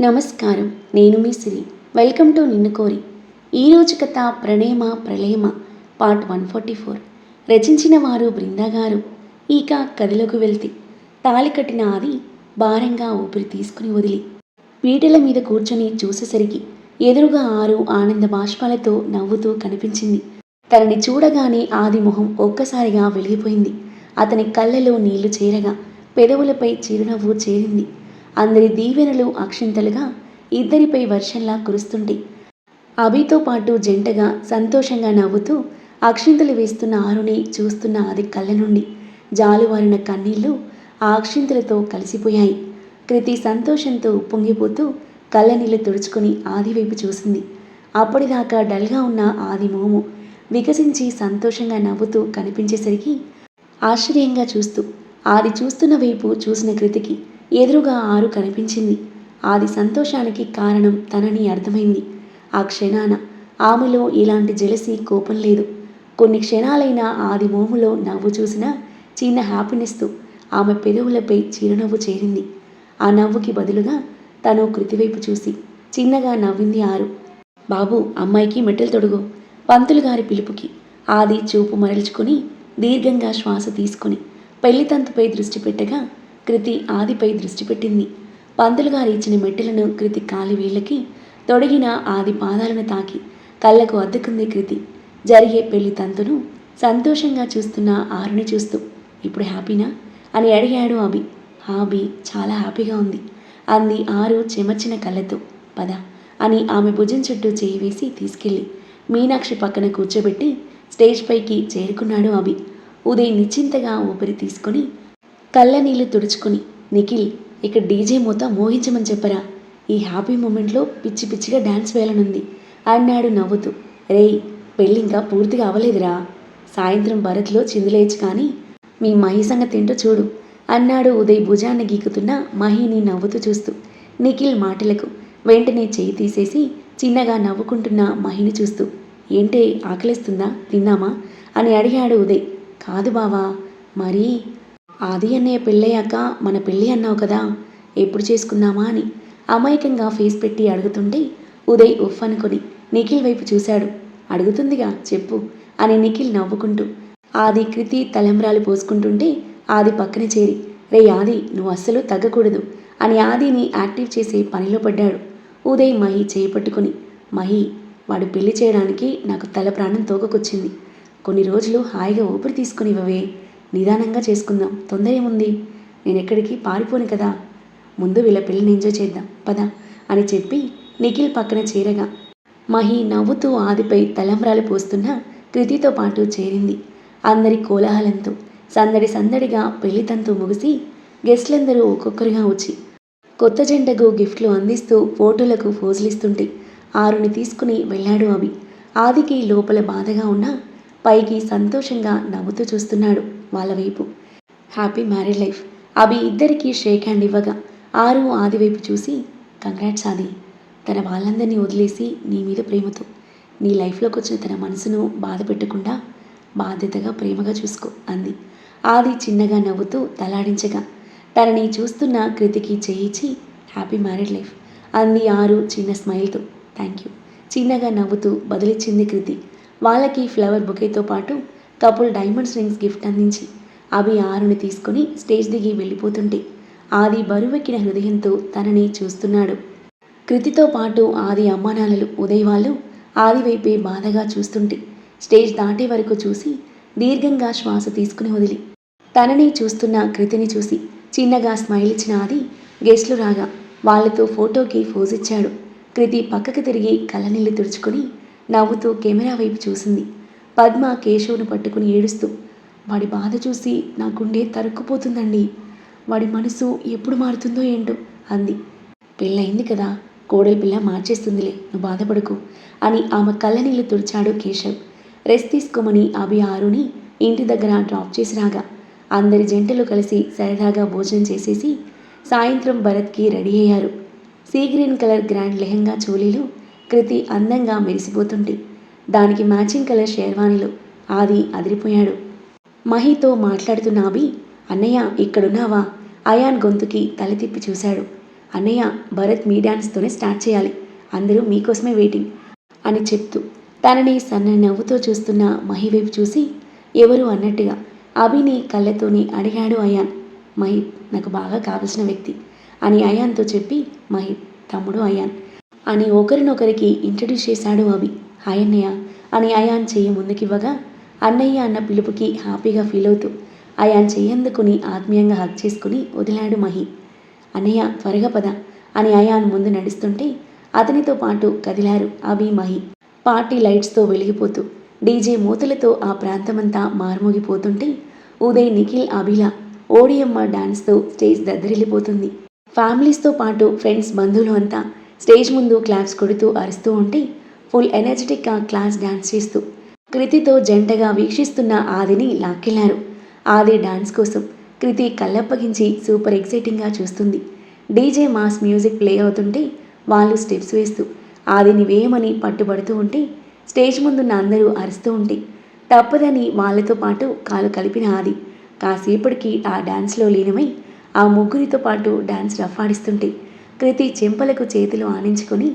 నమస్కారం. నేను మీ సిరి. Welcome to నిన్ను కోరి. ఈరోజు కథ ప్రణేమ ప్రళయమ పార్ట్ వన్ ఫార్టీ ఫోర్. రచించిన వారు బృందా గారు. ఇక కథలోకి వెళ్తే తాళి కట్టిన ఆది భారంగా ఊపిరి తీసుకుని వదిలి పీటల మీద కూర్చొని చూసేసరికి ఎదురుగా ఆరు ఆనంద బాష్పాలతో నవ్వుతూ కనిపించింది. తనని చూడగానే ఆది మొహం ఒక్కసారిగా వెలిగిపోయింది. అతని కళ్ళలో నీళ్ళు చేరగా పెదవులపై చిరునవ్వు చేరింది. అందరి దీవెనలు అక్షింతలుగా ఇద్దరిపై వర్షంలా కురుస్తుండే అభితో పాటు జంటగా సంతోషంగా నవ్వుతూ అక్షింతలు వేస్తున్న ఆరుని చూస్తున్న ఆది కళ్ళ నుండి జాలువారిన కన్నీళ్ళు ఆ అక్షింతలతో కలిసిపోయాయి. కృతి సంతోషంతో ఉప్పొంగిపోతూ కళ్ళ నీళ్ళు తుడుచుకుని ఆది వైపు చూసింది. అప్పటిదాకా డల్గా ఉన్న ఆది మోము వికసించి సంతోషంగా నవ్వుతూ కనిపించేసరికి ఆశ్చర్యంగా చూస్తూ ఆది చూస్తున్న వైపు చూసిన కృతికి ఎదురుగా ఆరు కనిపించింది. ఆది సంతోషానికి కారణం తనని అర్థమైంది. ఆ క్షణాన ఆమెలో ఇలాంటి జలసి కోపం లేదు. కొన్ని క్షణాలైనా ఆది మోములో నవ్వు చూసినా చిన్న హ్యాపీనెస్తో ఆమె పెదవులపై చిరునవ్వు చేరింది. ఆ నవ్వుకి బదులుగా తను కృతివైపు చూసి చిన్నగా నవ్వింది ఆరు. బాబు అమ్మాయికి మెట్టెలు తొడుగు. పంతులు గారి పిలుపుకి. ఆది చూపు మరల్చుకొని దీర్ఘంగా శ్వాస తీసుకొని పెళ్ళితంతుపై దృష్టి పెట్టగా కృతి ఆదిపై దృష్టి పెట్టింది. పంతులు గారు ఇచ్చిన మెట్టెలను కృతి కాలి వీళ్ళకి తొడిగిన ఆది పాదాలను తాకి కళ్ళకు అద్దుకుంది కృతి. జరిగే పెళ్ళి తంతును సంతోషంగా చూస్తున్న ఆరుని చూస్తూ ఇప్పుడు హ్యాపీనా? అని అడిగాడు అభి. అభి చాలా హ్యాపీగా ఉంది అంది ఆరు చెమర్చిన కళ్ళతో. పద అని ఆమె భుజం చుట్టూ చేయి వేసి తీసుకెళ్ళి మీనాక్షి పక్కన కూర్చోబెట్టి స్టేజ్ పైకి చేరుకున్నాడు అభి. ఉదయ్ నిశ్చింతగా ఊపిరి తీసుకొని కళ్ళ నీళ్ళు తుడుచుకుని నిఖిల్ ఇక్కడ డీజే మూత మోహించమని చెప్పరా. ఈ హ్యాపీ మూమెంట్లో పిచ్చి పిచ్చిగా డ్యాన్స్ వేయాలనుంది. అన్నాడు నవ్వుతూ. రేయ్ పెళ్ళి ఇంకా పూర్తిగా అవ్వలేదురా. సాయంత్రం భరత్లో చిందులేయచ్చు కానీ మీ మహి సంగతి ఏంటో చూడు అన్నాడు ఉదయ్ భుజాన్ని గీకుతున్న మహిని నవ్వుతూ చూస్తూ. నిఖిల్ మాటలకు వెంటనే చేయి తీసేసి చిన్నగా నవ్వుకుంటున్న మహిని చూస్తూ. ఏంటే ఆకలిస్తుందా? తిన్నామా? అని అడిగాడు ఉదయ్. కాదు బావా మరీ ఆది అన్నయ్య పెళ్ళయ్యాక మన పెళ్ళి అన్నావు కదా ఎప్పుడు చేసుకుందామా అని అమాయకంగా ఫేస్ పెట్టి అడుగుతుంటే ఉదయ్ ఉఫ్ అనుకొని నిఖిల్ వైపు చూశాడు. అడుగుతుందిగా చెప్పు అని నిఖిల్ నవ్వుకుంటూ ఆది కృతి తలంబ్రాలు పోసుకుంటుంటే ఆది పక్కన చేరి రే ఆది నువ్వు అస్సలు తగ్గకూడదు అని ఆదిని యాక్టివ్ చేసే పనిలో పడ్డాడు. ఉదయ్ మహి చేపట్టుకుని మహి వాడు పెళ్ళి చేయడానికి నాకు తల ప్రాణం తోకకొచ్చింది. కొన్ని రోజులు హాయిగా ఊపిరి తీసుకునివ్వవే నిదానంగా చేసుకుందాం. తొందర ఏముంది? నేను ఎక్కడికి పారిపోను కదా. ముందు వీళ్ళ పెళ్ళిని ఎంజాయ్ చేద్దాం. పద అని చెప్పి నిఖిల్ పక్కన చేరగా మహి నవ్వుతూ ఆదిపై తలంబ్రాలు పోస్తున్న కృతితో పాటు చేరింది. అందరి కోలాహలంతో సందడి సందడిగా పెళ్ళి తంతు ముగిసి గెస్ట్లందరూ ఒక్కొక్కరుగా వచ్చి కొత్త జంటకు గిఫ్ట్లు అందిస్తూ ఫోటోలకు ఫోజులిస్తుంటే ఆరుని తీసుకుని వెళ్ళాడు అవి ఆదికి లోపల బాధగా ఉన్నా పైకి సంతోషంగా నవ్వుతూ చూస్తున్నాడు. వాళ్ళ వైపు. Happy married life. అవి ఇద్దరికీ షేక్ హ్యాండ్ ఇవ్వగా ఆరు ఆది వైపు చూసి కంగ్రాట్స్ ఆది. తన వాళ్ళందరినీ వదిలేసి నీ మీద ప్రేమతో. నీ లైఫ్లోకి వచ్చిన తన మనసును బాధ పెట్టకుండా బాధ్యతగా ప్రేమగా చూసుకో అంది. ఆది చిన్నగా నవ్వుతూ తలాడించగా తనని చూస్తున్న కృతికి చేయించి హ్యాపీ మ్యారీడ్ లైఫ్ అంది ఆరు చిన్న స్మైల్తో. Thank you. చిన్నగా నవ్వుతూ బదిలిచ్చింది కృతి. వాళ్ళకి ఫ్లవర్ బుకేతో పాటు కపుల్ డైమండ్స్ రింగ్స్ గిఫ్ట్ అందించి అవి ఆరుని తీసుకుని స్టేజ్ దిగి వెళ్ళిపోతుంటే ఆది బరువెక్కిన హృదయంతో తనని చూస్తున్నాడు. కృతితో పాటు ఆది అమ్మానాన్నలు ఉదయ్ వాళ్ళు ఆది వైపే బాధగా చూస్తుంటే స్టేజ్ దాటే వరకు చూసి దీర్ఘంగా శ్వాస తీసుకుని వదిలి తనని చూస్తున్న కృతిని చూసి చిన్నగా స్మైల్ ఇచ్చిన ఆది గెస్ట్లు రాగా వాళ్ళతో ఫోటోకి ఫోజిచ్చాడు కృతి పక్కకు తిరిగి కళ్ళనీళ్ళు తుడుచుకుని నవ్వుతూ కెమెరా వైపు చూసింది. పద్మ కేశవుని పట్టుకుని ఏడుస్తూ వాడి బాధ చూసి నా గుండె తరుక్కుపోతుందండి. వాడి మనసు ఎప్పుడు మారుతుందో ఏంటో అంది. పెళ్ళయింది కదా కోడలి పిల్ల మార్చేస్తుందిలే నువ్వు బాధపడకు అని ఆమె కళ్ళనీళ్ళు తుడిచాడు కేశవ్. రెస్ట్ తీసుకోమని అభి ఆరుని ఇంటి దగ్గర డ్రాప్ చేసి రాగా అందరి జంటలు కలిసి సరదాగా భోజనం చేసేసి సాయంత్రం భరత్కి రెడీ అయ్యారు. Sea green colour grand lehenga చోలీలు Kriti అందంగా మెరిసిపోతుంటే దానికి మ్యాచింగ్ కలర్ షేర్వాణిలు. ఆది అదిరిపోయాడు. మహితో మాట్లాడుతున్న అభి అన్నయ్య ఇక్కడున్నావా? అయాన్ గొంతుకి తల తిప్పి చూశాడు. అన్నయ్య భరత్ మీ డ్యాన్స్తోనే స్టార్ట్ చేయాలి. అందరూ మీకోసమే వెయిటింగ్ అని చెప్తూ తనని సన్నని నవ్వుతో చూస్తున్న మహి వైపు చూసి ఎవరు? అన్నట్టుగా అభిని కళ్ళతోని అడిగాడు అయాన్. మహి నాకు బాగా కావలసిన వ్యక్తి అని అయాన్తో చెప్పి మహిత్ తమ్ముడు అయాన్ అని ఒకరినొకరికి ఇంట్రడ్యూస్ చేశాడు అభి. హాయ్ అన్నయ్య అని అయాన్ చెయ్యి ముందుకివ్వగా అన్నయ్య అన్న పిలుపుకి హ్యాపీగా ఫీల్ అవుతూ అయాన్ చెయ్యందుకుని ఆత్మీయంగా హక్ చేసుకుని వదిలాడు మహి. అన్నయ్య త్వరగా పద అని అయాన్ ముందు నడుస్తుంటే అతనితో పాటు కదిలారు అభి మహి. పార్టీ లైట్స్తో వెలిగిపోతూ డీజే మూతలతో ఆ ప్రాంతమంతా మారుమోగిపోతుంటే ఉదయ్ నిఖిల్ అభిల ఓడియమ్మ డాన్స్తో స్టేజ్ దద్దరిల్లిపోతుంది. ఫ్యామిలీస్తో పాటు ఫ్రెండ్స్ బంధువులు అంతా స్టేజ్ ముందు క్లాప్స్ కొడుతూ అరుస్తూ ఉంటే ఫుల్ ఎనర్జెటిక్గా క్లాస్ డాన్స్ చేస్తూ కృతితో జంటగా వీక్షిస్తున్న ఆదిని లాక్కెళ్ళారు. ఆది డాన్స్ కోసం కృతి కళ్ళప్పగించి సూపర్ ఎక్సైటింగ్గా చూస్తుంది. డీజే మాస్ మ్యూజిక్ ప్లే అవుతుంటే వాళ్ళు స్టెప్స్ వేస్తూ ఆదిని వేయమని పట్టుబడుతూ ఉంటే స్టేజ్ ముందున్న అందరూ అరుస్తూ ఉంటే తప్పదని వాళ్ళతో పాటు కాలు కలిపిన ఆది కాసేపటికి ఆ డాన్స్లో లీనమై ఆ ముగ్గురితో పాటు డాన్స్ రఫాడిస్తుంటే కృతి చెంపలకు చేతులు ఆనించుకొని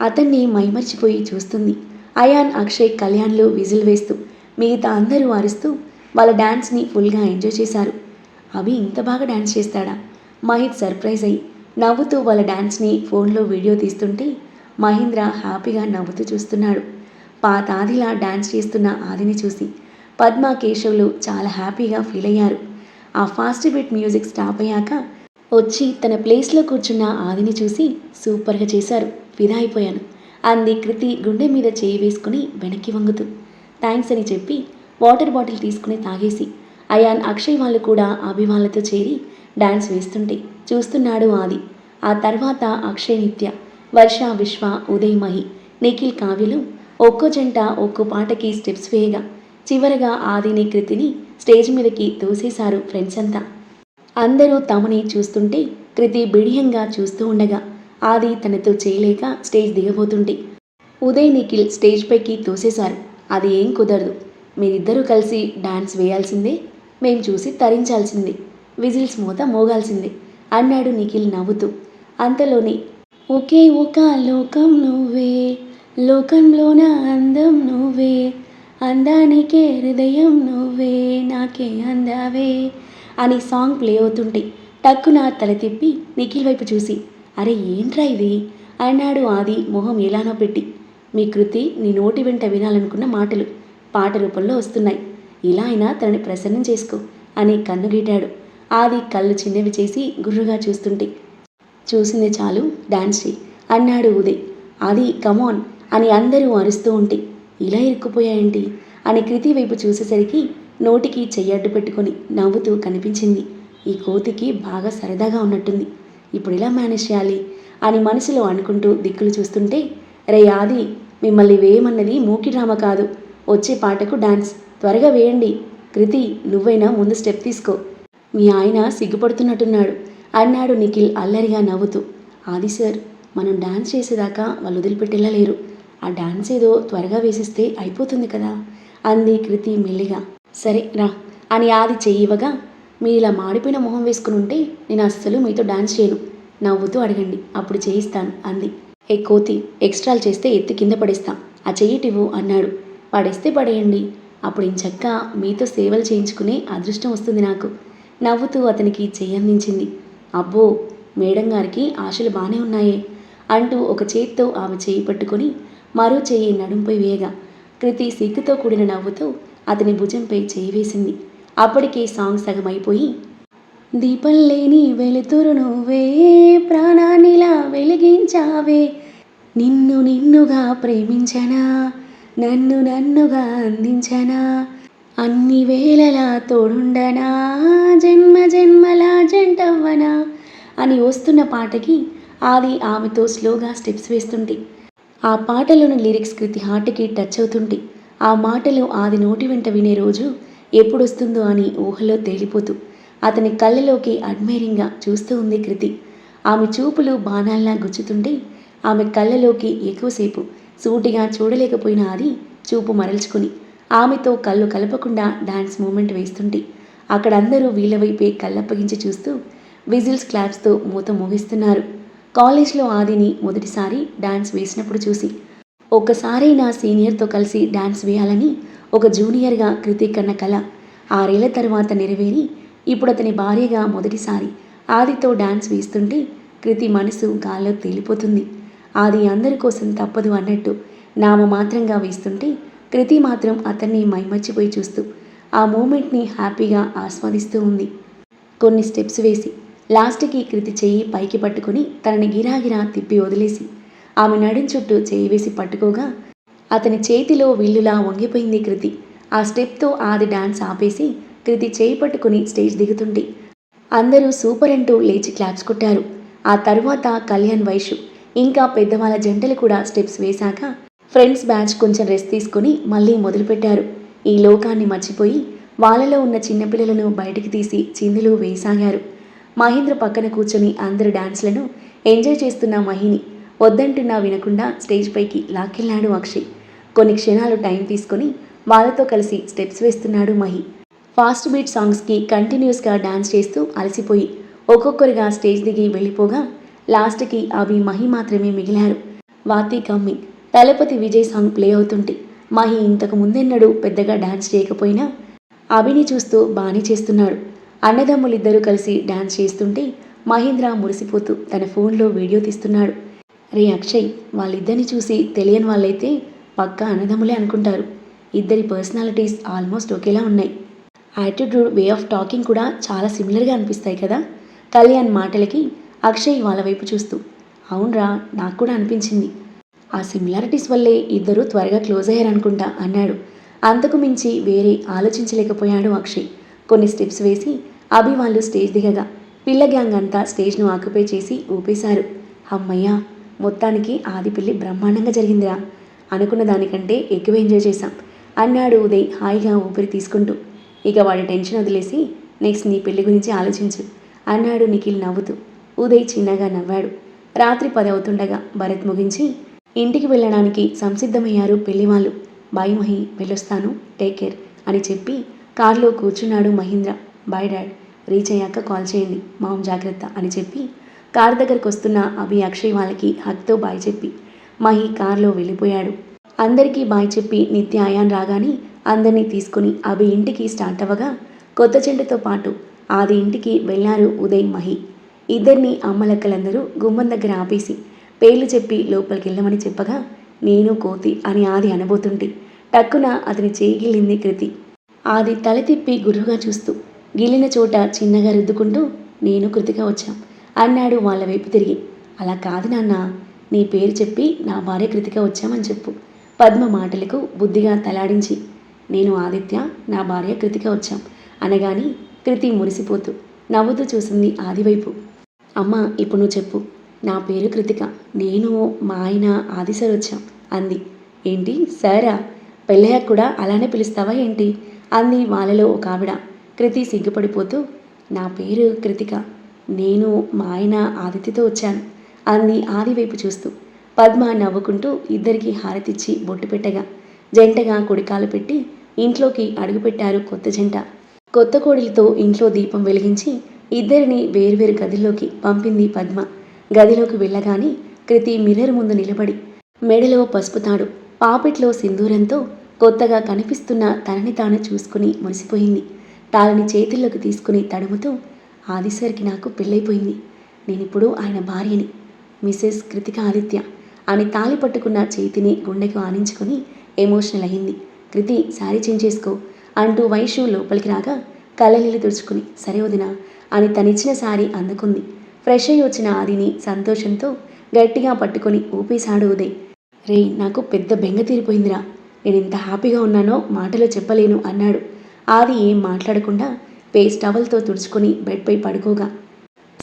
అతన్ని మైమర్చిపోయి చూస్తుంది. అయాన్ అక్షయ్ కళ్యాణ్లు విజిల్ వేస్తూ మిగతా అందరూ అరుస్తూ వాళ్ళ డాన్స్ని ఫుల్గా ఎంజాయ్ చేశారు. అవి ఇంత బాగా డాన్స్ చేస్తాడా? మహిత్ సర్ప్రైజ్ అయ్యి నవ్వుతూ వాళ్ళ డాన్స్ని ఫోన్లో వీడియో తీస్తుంటే మహేంద్ర హ్యాపీగా నవ్వుతూ చూస్తున్నాడు. పాత ఆదిలా డాన్స్ చేస్తున్న ఆదిని చూసి పద్మ కేశవులు చాలా హ్యాపీగా ఫీల్ అయ్యారు. ఆ ఫాస్ట్ బిట్ మ్యూజిక్ స్టాప్ అయ్యాక వచ్చి తన ప్లేస్లో కూర్చున్న ఆదిని చూసి సూపర్గా చేశారు. ఫిదా అయిపోయాను అంది కృతి గుండె మీద చేయి వేసుకుని వెనక్కి వంగుతూ. థ్యాంక్స్ అని చెప్పి వాటర్ బాటిల్ తీసుకుని తాగేసి అయాన్ అక్షయ్ వాళ్ళు కూడా అభిమానులతో చేరి డాన్స్ వేస్తుంటే చూస్తున్నాడు ఆది. ఆ తర్వాత అక్షయ్ నిత్య వర్ష విశ్వ ఉదయ్ మహి నిఖిల్ కావ్యలు ఒక్కో జంట ఒక్కో పాటకి స్టెప్స్ వేయగా చివరగా ఆదిని కృతిని స్టేజ్ మీదకి తోసేశారు ఫ్రెండ్స్ అంతా. అందరూ తమని చూస్తుంటే కృతి బిడియంగా చూస్తూ ఉండగా ఆది తనతో చేయలేక స్టేజ్ దిగబోతుంటే ఉదయ్ నిఖిల్ స్టేజ్ పైకి తోసేశారు. అది ఏం కుదరదు. మీరిద్దరూ కలిసి డాన్స్ వేయాల్సిందే. మేం చూసి తరించాల్సింది. విజిల్స్ మూత మోగాల్సిందే అన్నాడు నిఖిల్ నవ్వుతూ. అంతలోనే ఒకే ఒక లోకం నువ్వే. లోకంలోన అందం నువ్వే. అందానికే హృదయం నువ్వే. నాకే అందావే. అని సాంగ్ ప్లే అవుతుంటే టక్కున తల తిప్పి నిఖిల్ వైపు చూసి అరే ఏంట్రా ఇది? అన్నాడు ఆది మొహం ఎలానో పెట్టి. మీ కృతి నీ నోటి వెంట వినాలనుకున్న మాటలు పాట రూపంలో వస్తున్నాయి. ఇలా అయినా తనని ప్రసన్నం చేసుకో అని కన్నుగీటాడు ఆది కళ్ళు చిన్నవి చేసి గుర్రుగా చూస్తుంటే చూసింది చాలు డాన్స్ చేయి అన్నాడు ఉదయ్. అది కమాన్ అని అందరూ అరుస్తూ ఉంటే ఇలా ఇరుక్కుపోయాయంటి? అని కృతి వైపు చూసేసరికి నోటికి చెయ్యడ్డు పెట్టుకొని నవ్వుతూ కనిపించింది. ఈ కోతికి బాగా సరదాగా ఉన్నట్టుంది. ఇప్పుడు ఎలా మేనేజ్ చేయాలి? అని మనసులో అనుకుంటూ దిక్కులు చూస్తుంటే రే ఆది మిమ్మల్ని వేయమన్నది మూకి డ్రామా కాదు. వచ్చే పాటకు డాన్స్. త్వరగా వేయండి. కృతి నువ్వైనా ముందు స్టెప్ తీసుకో. మీ ఆయన సిగ్గుపడుతున్నట్టున్నాడు. అన్నాడు నిఖిల్ అల్లరిగా నవ్వుతూ. ఆది సార్ మనం డాన్స్ చేసేదాకా వాళ్ళు వదిలిపెట్టేలా లేరు. ఆ డాన్స్ ఏదో త్వరగా వేసిస్తే అయిపోతుంది కదా? అంది కృతి మెల్లిగా. సరే రా. అని ఆది చెయ్యివగా మీరు ఇలా మాడిపోయిన మొహం వేసుకుని ఉంటే నేను అస్సలు మీతో డాన్స్ చేయను. నవ్వుతూ అడగండి అప్పుడు చేయిస్తాను అంది. ఏ కోతి ఎక్స్ట్రాలు చేస్తే ఎత్తి కింద పడేస్తాం. ఆ చెయ్యిటివ్వు అన్నాడు. పడేస్తే పడేయండి. అప్పుడు ఇంచక్క మీతో సేవలు చేయించుకునే అదృష్టం వస్తుంది నాకు. నవ్వుతూ అతనికి చెయ్యందించింది అబ్బో మేడం గారికి ఆశలు బాగానే ఉన్నాయే అంటూ ఒక చేత్తో ఆమె చేయి పట్టుకొని మరో చెయ్యి నడుంపై వేయగా కృతి సిగ్గుతో కూడిన నవ్వుతూ అతని భుజంపై చేయి వేసింది. అప్పటికే సాంగ్ సగం అయిపోయి దీపం లేని వెలుతురు నువ్వే ప్రాణానిలా వెలిగించావే. నిన్ను నిన్నుగా ప్రేమించనా నన్ను నన్నుగా అందించనా అన్ని వేళలా తోడుండనా జన్మ జన్మలా జంటవ్వనా అని వస్తున్న పాటకి ఆది ఆమెతో స్లోగా స్టెప్స్ వేస్తుంటే ఆ పాటలోని లిరిక్స్ కృతి హార్ట్కి టచ్ అవుతుంటే ఆ మాటలు ఆది నోటి వెంట వినే రోజు ఎప్పుడొస్తుందో అని ఊహలో తేలిపోతూ అతని కళ్ళలోకి అడ్మైరింగ్గా చూస్తూ ఉంది కృతి. ఆమె చూపులు బాణాల్లా గుచ్చుతుంటే ఆమె కళ్ళలోకి ఎక్కువసేపు సూటిగా చూడలేకపోయిన అది చూపు మరల్చుకుని ఆమెతో కళ్ళు కలపకుండా డాన్స్ మూమెంట్ వేస్తుంటే అక్కడ అందరూ వీళ్ళ వైపే కళ్ళప్పగించి చూస్తూ విజిల్స్ క్లాప్స్తో మూత మోగిస్తున్నారు. కాలేజ్లో ఆదిని మొదటిసారి డాన్స్ వేసినప్పుడు చూసి ఒక్కసారైనా సీనియర్తో కలిసి డ్యాన్స్ వేయాలని ఒక జూనియర్గా కృతిక్ కన్న కళ ఆరేళ్ళ తర్వాత నెరవేరి ఇప్పుడు అతని భార్యగా మొదటిసారి ఆదితో డ్యాన్స్ వేస్తుంటే కృతి మనసు గాల్లో తేలిపోతుంది. ఆది అందరి కోసం తప్పదు అన్నట్టు నామ మాత్రంగా వేస్తుంటే కృతి మాత్రం అతన్ని మైమర్చిపోయి చూస్తూ ఆ మూమెంట్ని హ్యాపీగా ఆస్వాదిస్తూ ఉంది. కొన్ని స్టెప్స్ వేసి లాస్ట్కి కృతి చెయ్యి పైకి పట్టుకుని తనని గిరాగిరా తిప్పి వదిలేసి ఆమె నడుం చుట్టూ చేయి వేసి పట్టుకోగా అతని చేతిలో విల్లులా వంగిపోయింది కృతి. ఆ స్టెప్తో ఆది డాన్స్ ఆపేసి కృతి చేయి పట్టుకుని స్టేజ్ దిగుతుంది అందరూ సూపర్ అంటూ లేచి క్లాప్స్ కొట్టారు. ఆ తర్వాత కళ్యాణ్ వైషు ఇంకా పెద్దవాళ్ళ జంటలు కూడా స్టెప్స్ వేశాక ఫ్రెండ్స్ బ్యాచ్ కొంచెం రెస్ట్ తీసుకొని మళ్ళీ మొదలుపెట్టారు. ఈ లోకాన్ని మర్చిపోయి వాళ్ళలో ఉన్న చిన్నపిల్లలను బయటికి తీసి చిందులు వేసాగారు మహేంద్ర పక్కన కూర్చొని అందరి డాన్స్లను ఎంజాయ్ చేస్తున్న మహిని వద్దంటున్నా వినకుండా స్టేజ్ పైకి లాక్కెళ్ళాడు అక్షయ్. కొన్ని క్షణాలు టైం తీసుకొని వాళ్ళతో కలిసి స్టెప్స్ వేస్తున్నాడు మహి. ఫాస్ట్ బీట్ సాంగ్స్కి కంటిన్యూస్గా డాన్స్ చేస్తూ అలసిపోయి ఒక్కొక్కరుగా స్టేజ్ దిగి వెళ్ళిపోగా లాస్ట్కి అవి మహి మాత్రమే మిగిలారు. వాతి కమ్మి. తలపతి విజయ్ సాంగ్ ప్లే అవుతుంటే మహి ఇంతకు ముందెన్నడూ పెద్దగా డాన్స్ చేయకపోయినా అభిని చూస్తూ బాణీ చేస్తున్నాడు. అన్నదమ్ములిద్దరూ కలిసి డాన్స్ చేస్తుంటే మహేంద్ర మురిసిపోతూ తన ఫోన్లో వీడియో తీస్తున్నాడు. రే అక్షయ్ వాళ్ళిద్దరిని చూసి తెలియని వాళ్ళైతే పక్కా అన్నదమ్ములే అనుకుంటారు. ఇద్దరి పర్సనాలిటీస్ ఆల్మోస్ట్ ఒకేలా ఉన్నాయి. యాటిట్యూడ్ వే ఆఫ్ టాకింగ్ కూడా చాలా సిమిలర్గా అనిపిస్తాయి కదా? కళ్యాణ్ మాటలకి అక్షయ్ వాళ్ళ వైపు చూస్తూ అవునరా నాకు కూడా అనిపించింది. ఆ సిమిలారిటీస్ వల్లే ఇద్దరూ త్వరగా క్లోజ్ అయ్యారనుకుంటా అన్నాడు. అంతకు మించి వేరే ఆలోచించలేకపోయాడు అక్షయ్. కొన్ని స్టెప్స్ వేసి అభి వాళ్ళు స్టేజ్ దిగగా పిల్ల గ్యాంగ్ అంతా స్టేజ్ను ఆక్యుపై చేసి ఊపేశారు. అమ్మయ్యా మొత్తానికి ఆది పెళ్ళి బ్రహ్మాండంగా జరిగిందిరా. అనుకున్న దానికంటే ఎక్కువ ఎంజాయ్ చేశాం. అన్నాడు ఉదయ్ హాయిగా ఊపిరి తీసుకుంటూ. ఇక వాడి టెన్షన్ వదిలేసి నెక్స్ట్ నీ పెళ్ళి గురించి ఆలోచించు అన్నాడు నిఖిల్ నవ్వుతూ. ఉదయ్ చిన్నగా నవ్వాడు. రాత్రి పది అవుతుండగా భరత్ ముగించి ఇంటికి వెళ్ళడానికి సంసిద్ధమయ్యారు పెళ్ళివాళ్ళు. బాయ్ మహి వెళ్ళొస్తాను. టేక్ కేర్ అని చెప్పి కారులో కూర్చున్నాడు మహీంద్ర. బాయ్ డాడ్ రీచ్ అయ్యాక కాల్ చేయండి. మామ్ జాగ్రత్త అని చెప్పి కార్ దగ్గరకు వస్తున్న అభి అక్షయ్ వాళ్ళకి హక్తో బాయ్ చెప్పి మహి కారులో వెళ్ళిపోయాడు. అందరికీ బాయ్ చెప్పి నిత్య అయాన్ రాగానే అందరినీ తీసుకుని అభి ఇంటికి స్టార్ట్ అవ్వగా కొత్త చెండుతో పాటు ఆది ఇంటికి వెళ్ళారు ఉదయ్ మహి. ఇద్దరిని అమ్మలక్కలందరూ గుమ్మం దగ్గర ఆపేసి పేర్లు చెప్పి లోపలికి వెళ్ళమని చెప్పగా నేను కోతి అని ఆది అనబోతుంటే టక్కున అతని చేయిగిల్లింది కృతి. ఆది తల తిప్పి గుర్రుగా చూస్తూ గిల్లిన చోట చిన్నగా రుద్దుకుంటూ నేను కృతిగా వచ్చాం. అన్నాడు వాళ్ళ వైపు తిరిగి. అలా కాదు నాన్న నీ పేరు చెప్పి నా భార్య కృతిక వచ్చామని చెప్పు. పద్మ మాటలకు బుద్ధిగా తలాడించి నేను ఆదిత్య నా భార్య కృతిక వచ్చాం అనగాని కృతి మురిసిపోతూ నవ్వుతూ చూసింది ఆదివైపు. అమ్మ ఇప్పుడు నువ్వు చెప్పు. నా పేరు కృతిక. నేను మా ఆయన ఆది సార్ వచ్చాం అంది. ఏంటి సారా? పెళ్ళయ్యాక కూడా అలానే పిలుస్తావా ఏంటి? అంది వాళ్ళలో ఒక ఆవిడ. కృతి సిగ్గుపడిపోతూ నా పేరు కృతిక. నేను మా ఆయన ఆదిత్యతో వచ్చాను. అంది ఆది వైపు చూస్తూ పద్మ నవ్వుకుంటూ ఇద్దరికి హారతిచ్చి బొట్టు పెట్టగా జంటగా కుడికాలు పెట్టి ఇంట్లోకి అడుగుపెట్టారు కొత్త జంట. కొత్త కోడిలతో ఇంట్లో దీపం వెలిగించి ఇద్దరిని వేర్వేరు గదిలోకి పంపింది పద్మ. గదిలోకి వెళ్ళగానే కృతి మిర్రర్ ముందు నిలబడి మెడలో పసుపు తాడు పాపిట్లో సింధూరంతో కొత్తగా కనిపిస్తున్న తనని తాను చూసుకుని మురిసిపోయింది. తాళని చేతుల్లోకి తీసుకుని తడుముతూ ఆదిసరికి నాకు పెళ్ళైపోయింది. నేనిప్పుడు ఆయన భార్యని మిసెస్ కృతిక ఆదిత్య అని తాళి పట్టుకున్న చేతిని గుండెకు ఆనించుకుని ఎమోషనల్ అయింది కృతి శారీ చేంజ్ చేసుకో అంటూ వైషు లోపలికి రాగా కళ్ళనీళ్ళు తుడుచుకుని సరే వదినా అని తనిచ్చిన శారీ అందుకుంది. ఫ్రెష్ అయ్యి వచ్చిన ఆదిని సంతోషంతో గట్టిగా పట్టుకొని ఊపేశాడు ఉదయ్ రే నాకు పెద్ద బెంగ తీరిపోయిందిరా. నేను ఎంత హ్యాపీగా ఉన్నానో మాటలో చెప్పలేను అన్నాడు. ఆది ఏం మాట్లాడకుండా పేస్ట్ టవల్తో తుడుచుకొని బెడ్పై పడుకోగా.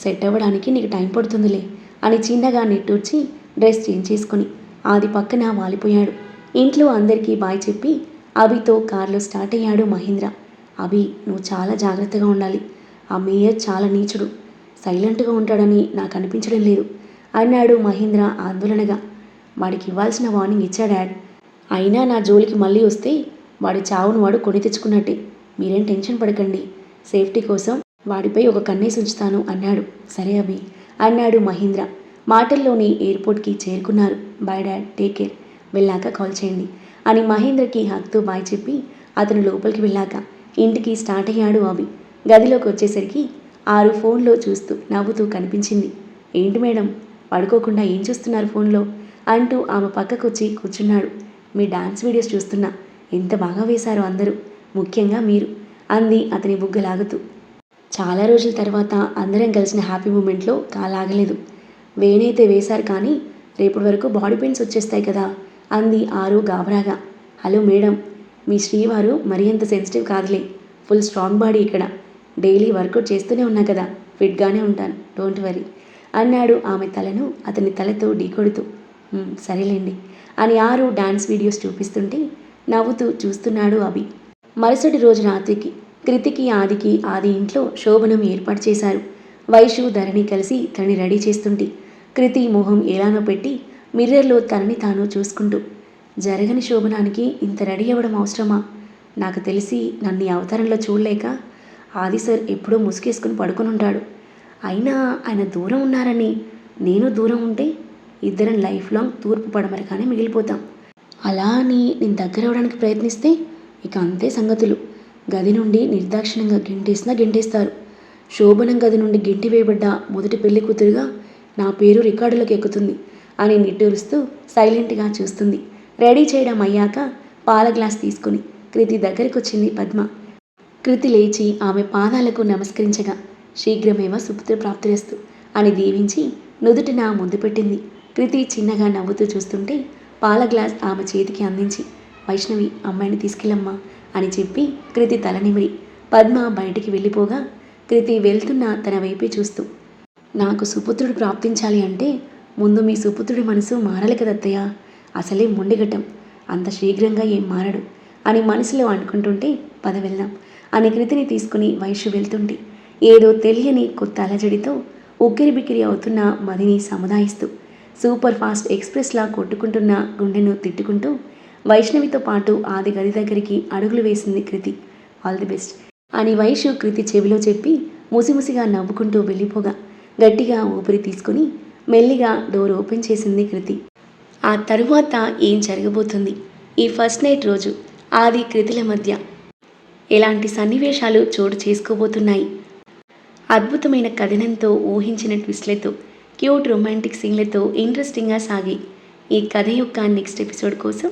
సెట్ అవ్వడానికి నీకు టైం పడుతుందిలే అని చిన్నగా నెట్టూర్చి డ్రెస్ చేంజ్ చేసుకొని ఆది పక్కన వాలిపోయాడు. ఇంట్లో అందరికీ బాయ్ చెప్పి అభితో కారులో స్టార్ట్ అయ్యాడు మహేంద్ర. అభి నువ్వు చాలా జాగ్రత్తగా ఉండాలి. ఆ మేయర్ చాలా నీచుడు. సైలెంట్గా ఉంటాడని నాకు అనిపించడం లేదు అన్నాడు మహేంద్ర ఆందోళనగా. వాడికి ఇవ్వాల్సిన వార్నింగ్ ఇచ్చాడాడ్ అయినా నా జోలికి మళ్ళీ వస్తే వాడి చావును వాడు కొని తెచ్చుకున్నట్టే. మీరేం టెన్షన్ పడకండి. సేఫ్టీ కోసం వాడిపై ఒక కన్నేసి ఉంచుతాను అన్నాడు. సరే అభి అన్నాడు మహేంద్ర. మాటల్లోనే ఎయిర్పోర్ట్కి చేరుకున్నారు. Bye dad take care. వెళ్ళాక కాల్ చేయండి అని మహేంద్రకి హక్తో బాయ్ చెప్పి అతను లోపలికి వెళ్ళాక ఇంటికి స్టార్ట్ అయ్యాడు అభి. గదిలోకి వచ్చేసరికి ఆరు ఫోన్లో చూస్తూ నవ్వుతూ కనిపించింది. ఏంటి మేడం పడుకోకుండా ఏం చూస్తున్నారు ఫోన్లో? అంటూ ఆమె పక్కకు వచ్చి కూర్చున్నాడు. మీ డాన్స్ వీడియోస్ చూస్తున్నా. ఎంత బాగా వేశారో అందరూ. ముఖ్యంగా మీరు. అంది అతని బుగ్గలాగుతూ. చాలా రోజుల తర్వాత అందరం కలిసిన హ్యాపీ మూమెంట్లో కాలాగలేదు. వేనైతే వేశారు కానీ రేపటి వరకు బాడీ పెయిన్స్ వచ్చేస్తాయి కదా అంది ఆరు గాబరాగా హలో మేడం మీ శ్రీవారు మరీ అంత సెన్సిటివ్ కాదులే. ఫుల్ స్ట్రాంగ్ బాడీ ఇక్కడ. డైలీ వర్కౌట్ చేస్తూనే ఉన్నా కదా ఫిట్గానే ఉంటాను డోంట్ వరీ అన్నాడు ఆమె తలను అతని తలతో ఢీకొడుతూ సరేలేండి అని ఆరు డాన్స్ వీడియోస్ చూపిస్తుంటే నవ్వుతూ చూస్తున్నాడు అభి. మరుసటి రోజు రాత్రికి కృతికి ఆదికి ఆది ఇంట్లో శోభనం ఏర్పాటు చేశారు వైషు ధరణి కలిసి తనని రెడీ చేస్తుంటే కృతి మొహం ఎలానో పెట్టి మిర్రర్లో తనని తాను చూసుకుంటూ జరగని శోభనానికి ఇంత రెడీ అవ్వడం అవసరమా? నాకు తెలిసి నన్ను ఈ అవతారంలో చూడలేక ఆది సార్ ఎప్పుడో ముసుగేసుకుని పడుకొని ఉంటాడు. అయినా ఆయన దూరం ఉన్నారని నేను దూరం ఉంటే ఇద్దరం లైఫ్ లాంగ్ తూర్పు పడమరగానే మిగిలిపోతాం. అలా అని నేను దగ్గర అవడానికి ప్రయత్నిస్తే ఇక అంతే సంగతులు. గది నుండి నిర్దాక్షిణ్యంగా గెంటేసినా గెంటేస్తారు. శోభనం గది నుండి గెంటి వేయబడ్డ మొదటి పెళ్ళి కూతురుగా నా పేరు రికార్డులకు ఎక్కుతుంది అని నిట్టూరుస్తూ సైలెంట్గా చూస్తుంది. రెడీ చేయడం అయ్యాక పాల గ్లాస్ తీసుకుని కృతి దగ్గరికి వచ్చింది పద్మ. కృతి లేచి ఆమె పాదాలకు నమస్కరించగా శీఘ్రమేవ సుపుత్ర ప్రాప్తిరేస్తూ అని దీవించి నుదుటిన ముద్దు పెట్టింది. కృతి చిన్నగా నవ్వుతూ చూస్తుంటే పాల గ్లాస్ ఆమె చేతికి అందించి వైష్ణవి అమ్మాయిని తీసుకెళ్ళమ్మా అని చెప్పి కృతి తలనిమిరి పద్మ బయటికి వెళ్ళిపోగా కృతి వెళ్తున్న తన వైపే చూస్తూ నాకు సుపుత్రుడు ప్రాప్తించాలి అంటే ముందు మీ సుపుత్రుడి మనసు మారాలి కదత్తయ్య. అసలే మొండిగట్టం అంత శీఘ్రంగా ఏం మారడు అని మనసులో అనుకుంటుంటే పద వెళ్దాం అని కృతిని తీసుకుని వైశ్య వెళ్తుంటే ఏదో తెలియని కొత్త అలజడితో ఉక్కిరి బిక్కిరి అవుతున్న మదిని సముదాయిస్తూ సూపర్ ఫాస్ట్ ఎక్స్ప్రెస్లా కొట్టుకుంటున్న గుండెను తిట్టుకుంటూ వైష్ణవితో పాటు ఆది గది దగ్గరికి అడుగులు వేసింది కృతి. All the best. అని వైషు కృతి చెవిలో చెప్పి ముసిముసిగా నవ్వుకుంటూ వెళ్ళిపోగా గట్టిగా ఊపిరి తీసుకుని మెల్లిగా డోర్ ఓపెన్ చేసింది కృతి. ఆ తరువాత ఏం జరగబోతుంది? ఈ ఫస్ట్ నైట్ రోజు ఆది కృతిల మధ్య ఎలాంటి సన్నివేశాలు చోటు చేసుకోబోతున్నాయి? అద్భుతమైన కథనంతో ఊహించిన ట్విస్ట్లతో క్యూట్ రొమాంటిక్ సీన్లతో ఇంట్రెస్టింగ్గా సాగి ఈ కథ యొక్క నెక్స్ట్ ఎపిసోడ్ కోసం